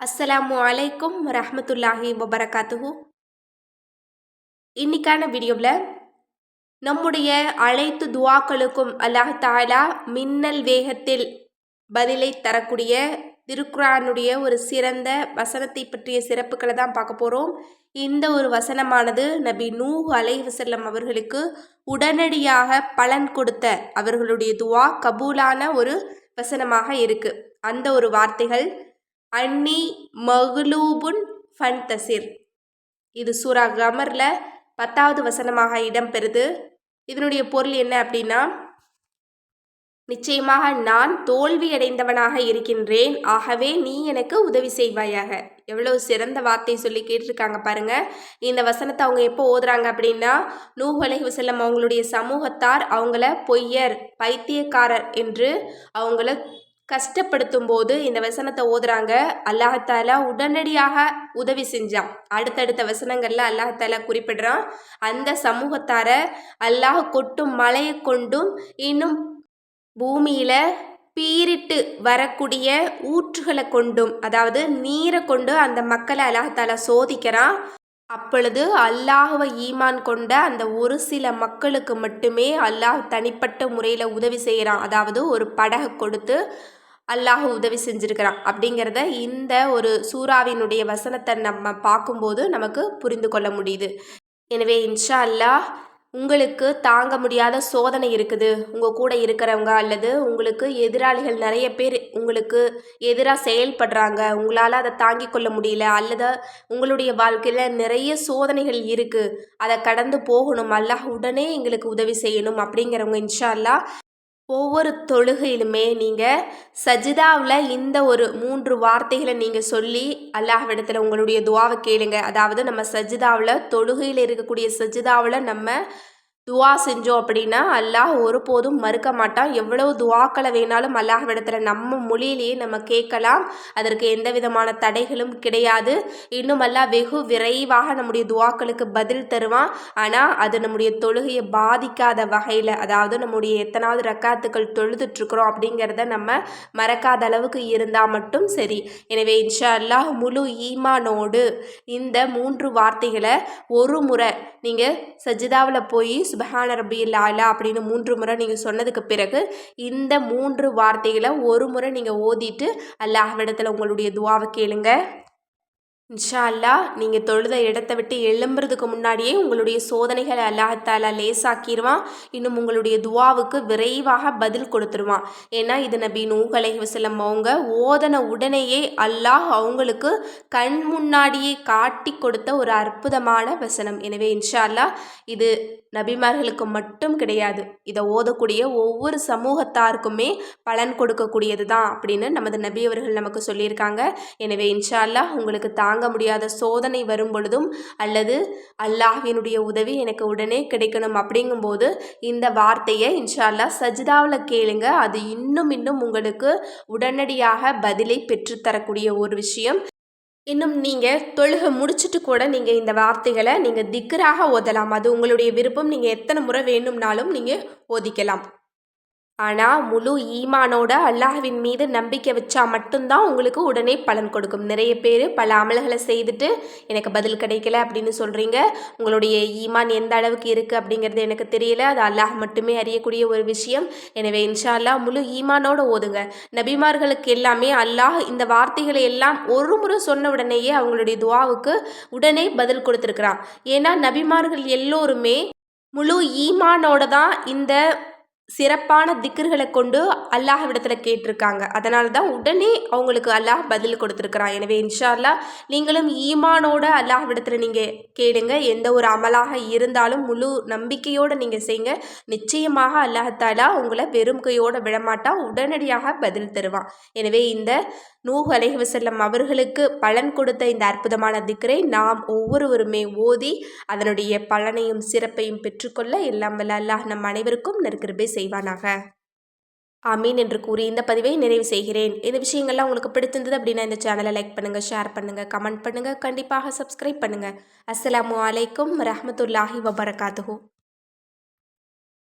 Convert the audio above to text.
அஸ்ஸலாமு அலைக்கும் ரஹமத்துல்லாஹி வபரகாத்துஹு. இன்னைக்கான வீடியோவில் நம்முடைய அனைத்து துவாக்களுக்கும் அல்லாஹ் தாலா மின்னல் வேகத்தில் பதிலை தரக்கூடிய திருக்குரானுடைய ஒரு சிறந்த வசனத்தை பற்றிய சிறப்புகளை தான் பார்க்க போகிறோம் இந்த ஒரு வசனமானது நபி நூஹ் அலை வசல்லம் அவர்களுக்கு உடனடியாக பலன் கொடுத்த அவர்களுடைய துவா கபூலான ஒரு வசனமாக இருக்குது அந்த ஒரு வார்த்தைகள் அன்னி மகுலூபுன் ஃபன் தசிர் இது சூரா கமரில் பத்தாவது வசனமாக இடம்பெறுது. இதனுடைய பொருள் என்ன அப்படின்னா நிச்சயமாக நான் தோல்வியடைந்தவனாக இருக்கின்றேன். ஆகவே நீ எனக்கு உதவி செய்வாயாக. எவ்வளவு சிறந்த வார்த்தை சொல்லி கேட்டிருக்காங்க பாருங்க. இந்த வசனத்தை அவங்க எப்போ ஓதுறாங்க அப்படின்னா நூஹலை செல்லம் அவங்களுடைய சமூகத்தார் அவங்கள பொய்யர் பைத்தியக்காரர் என்று அவங்கள கஷ்டப்படுத்தும் போது இந்த வசனத்தை ஓதுறாங்க. அல்லாஹாலா உடனடியாக உதவி செஞ்சான். அடுத்தடுத்த வசனங்கள்ல அல்லாஹாலா குறிப்பிடுறான். அந்த சமூகத்தார அல்லாஹ் கொட்டும் மழையை கொண்டும் இன்னும் பூமியில பீரிட்டு வரக்கூடிய ஊற்றுகளை கொண்டும் அதாவது நீரை கொண்டு அந்த மக்களை அல்லாஹாலா சோதிக்கிறான். அப்பொழுது அல்லாஹுவை ஈமான் கொண்ட அந்த ஒரு சில மக்களுக்கு மட்டுமே அல்லாஹ் தனிப்பட்ட முறையில் உதவி செய்கிறான் அதாவது ஒரு படகை கொடுத்து அல்லாஹ் உதவி செஞ்சுருக்கிறான். அப்படிங்கிறத இந்த ஒரு சூறாவினுடைய வசனத்தை நம்ம பார்க்கும்போது நமக்கு புரிந்து கொள்ள முடியுது. எனவே இன்ஷா அல்லாஹ் உங்களுக்கு தாங்க முடியாத சோதனை இருக்குது. உங்கள் கூட இருக்கிறவங்க அல்லது உங்களுக்கு எதிராளிகள் நிறைய பேர் உங்களுக்கு எதிராக செயல்படுறாங்க. உங்களால் அதை தாங்கிக் கொள்ள முடியல. அல்லது உங்களுடைய வாழ்க்கையில் நிறைய சோதனைகள் இருக்குது அதை கடந்து போகணும். அல்லாஹ் உடனே எங்களுக்கு உதவி செய்யணும் அப்படிங்கிறவங்க இன்ஷா அல்லாஹ் ஒவ்வொரு தொழுகையிலுமே நீங்கள் சஜிதாவில் இந்த ஒரு மூன்று வார்த்தைகளை நீங்கள் சொல்லி அல்லாஹ்விடத்தில் உங்களுடைய துவாவை கேளுங்க. அதாவது நம்ம சஜிதாவில் தொழுகையில் இருக்கக்கூடிய சஜிதாவில் நம்ம துவா செஞ்சோம் அப்படின்னா அல்லாஹ் ஒருபோதும் மறுக்க மாட்டான். எவ்வளவு துவாக்களை வேணாலும் அல்லாஹ்விடத்தில் நம்ம மொழியிலேயே நம்ம கேட்கலாம். அதற்கு எந்த விதமான தடைகளும் கிடையாது. இன்னும் அல்லாஹ் வெகு விரைவாக நம்முடைய துவாக்களுக்கு பதில் தருவான். ஆனால் அது நம்முடைய தொழுகையை பாதிக்காத வகையில் அதாவது நம்முடைய எத்தனாவது ரக்காத்துக்கள் தொழுதுட்ருக்குறோம் அப்படிங்கிறத நம்ம மறக்காத அளவுக்கு இருந்தால் மட்டும் சரி. எனவே இன்ஷா அல்லாஹ் முழு ஈமானோடு இந்த மூன்று வார்த்தைகளை ஒரு முறை நீங்கள் சஜிதாவில் போய் சுபஹான ரபியில் ஆலா அப்படின்னு மூன்று முறை நீங்கள் சொன்னதுக்கு பிறகு இந்த மூன்று வார்த்தைகளை ஒரு முறை நீங்கள் ஓதிட்டு அல்லாஹ்விடத்தில் உங்களுடைய துவாவை கேளுங்கள் இன்ஷா அல்லா நீங்கள் தொழுத இடத்த விட்டு எழும்புறதுக்கு முன்னாடியே உங்களுடைய சோதனைகளை அல்லாஹாலா லேசாக்கிடுவான் இன்னும் உங்களுடைய துவாவுக்கு விரைவாக பதில் கொடுத்துருவான். ஏன்னா இது நபி நூகலை வசலம் அவங்க ஓதன உடனேயே அல்லாஹ் அவங்களுக்கு கண் முன்னாடியே காட்டி கொடுத்த ஒரு அற்புதமான வசனம். எனவே இன்ஷா அல்லா இது நபிமார்களுக்கு மட்டும் கிடையாது. இதை ஓதக்கூடிய ஒவ்வொரு சமூகத்தாருக்குமே பலன் கொடுக்கக்கூடியது தான் அப்படின்னு நமது நபி அவர்கள் நமக்கு சொல்லியிருக்காங்க. எனவே இன்ஷா அல்லாஹ் உங்களுக்கு தாங்க முடியாத சோதனை வரும் பொழுதும் அல்லது அல்லாஹினுடைய உதவி எனக்கு உடனே கிடைக்கணும் அப்படிங்கும்போது இந்த வார்த்தையை இன்ஷா அல்லாஹ் சஜிதாவில் கேளுங்க. அது இன்னும் இன்னும் உங்களுக்கு உடனடியாக பதிலை பெற்றுத்தரக்கூடிய ஒரு விஷயம். இன்னும் நீங்கள் தொழுகை முடிச்சுட்டு கூட நீங்கள் இந்த வார்த்தைகளை நீங்கள் திக்கராக ஓதலாம். அது உங்களுடைய விருப்பம். நீங்கள் எத்தனை முறை வேணும்னாலும் நீங்கள் ஓதிக்கலாம். ஆனால் முழு ஈமானோட அல்லாஹ்வின் மீது நம்பிக்கை வச்சா மட்டும்தான் உங்களுக்கு உடனே பலன் கொடுக்கும். நிறைய பேர் பல அமல்களை செய்துட்டு எனக்கு பதில் கிடைக்கல அப்படின்னு சொல்கிறீங்க உங்களுடைய ஈமான் எந்த அளவுக்கு இருக்குது அப்படிங்கிறது எனக்கு தெரியல. அது அல்லாஹ் மட்டுமே அறியக்கூடிய ஒரு விஷயம். எனவே இன்ஷால்லா முழு ஈமானோட ஓதுங்க. நபிமார்களுக்கு எல்லாமே அல்லாஹ் இந்த வார்த்தைகளை எல்லாம் ஒரு முறை சொன்ன உடனேயே அவங்களுடைய துவாவுக்கு உடனே பதில் கொடுத்துருக்குறான். ஏன்னா நபிமார்கள் எல்லோருமே முழு ஈமானோட தான் இந்த சிறப்பான திக்கர்களை கொண்டு அல்லாஹ்விடத்தில் கேட்டிருக்காங்க. அதனால தான் உடனே அவங்களுக்கு அல்லாஹ் பதில் கொடுத்துருக்குறான். எனவே இன்ஷால்லா நீங்களும் ஈமானோட அல்லாஹ்விடத்தில் நீங்கள் கேளுங்க. எந்த ஒரு அமலாக இருந்தாலும் முழு நம்பிக்கையோடு நீங்கள் செய்யுங்க நிச்சயமாக அல்லாஹாலா உங்களை வெறும் கையோடு விடமாட்டான். உடனடியாக பதில் தருவான். எனவே இந்த நூஹ் அலைஹி அவர்களுக்கு பலன் கொடுத்த இந்த அற்புதமான திக்கரை நாம் ஒவ்வொருவருமே ஓதி அதனுடைய பலனையும் சிறப்பையும் பெற்றுக்கொள்ள எல்லாம் வல்ல அல்லாஹ் நம் அனைவருக்கும் நற்கிருபை செய்வானாக. ஆமீன் என்று கூறி இந்த பதிவை நிறைவு செய்கிறேன். இந்த விஷயங்கள்லாம் உங்களுக்கு பிடித்திருந்தது அப்படின்னா இந்த சேனலை லைக் பண்ணுங்கள் ஷேர் பண்ணுங்கள் கமெண்ட் பண்ணுங்கள் கண்டிப்பாக சப்ஸ்கிரைப் பண்ணுங்கள் அஸ்லாம் வலைக்கம் ரஹமத்துல்லாஹி வபரகாத்துஹூ.